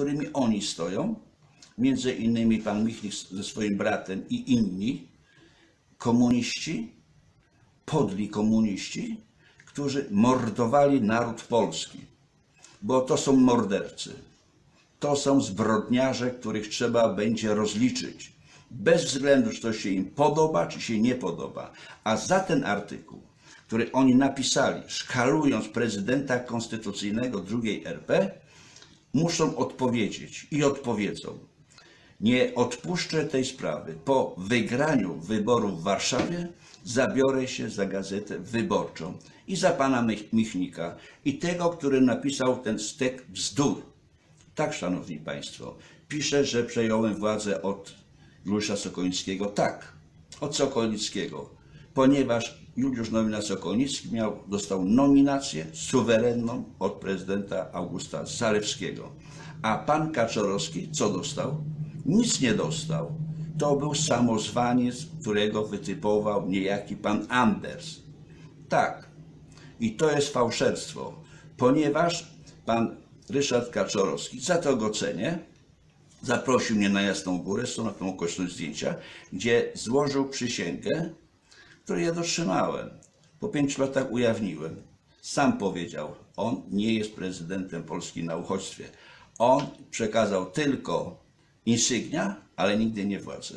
którymi oni stoją, między innymi pan Michnik ze swoim bratem i inni komuniści, podli komuniści, którzy mordowali naród polski, bo to są mordercy. To są zbrodniarze, których trzeba będzie rozliczyć. Bez względu, czy to się im podoba, czy się nie podoba. A za ten artykuł, który oni napisali, szkalując prezydenta konstytucyjnego II RP, muszą odpowiedzieć i odpowiedzą. Nie odpuszczę tej sprawy. Po wygraniu wyborów w Warszawie zabiorę się za gazetę wyborczą i za pana Mich- Michnika i tego, który napisał ten stek bzdur. Tak, szanowni państwo, pisze, że przejąłem władzę od Juliusza Sokolnickiego. Tak, od Sokolnickiego, ponieważ Juliusz Nowina Sokolnicki miał, dostał nominację suwerenną od prezydenta Augusta Zalewskiego. A pan Kaczorowski co dostał? Nic nie dostał. To był samozwaniec, którego wytypował niejaki pan Anders. Tak, i to jest fałszerstwo, ponieważ pan Ryszard Kaczorowski, za to go cenię, zaprosił mnie na Jasną Górę, są na tą okoliczność zdjęcia, gdzie złożył przysięgę, której ja dotrzymałem. Po pięciu latach ujawniłem. Sam powiedział, on nie jest prezydentem Polski na uchodźstwie. On przekazał tylko insygnia, ale nigdy nie władzę.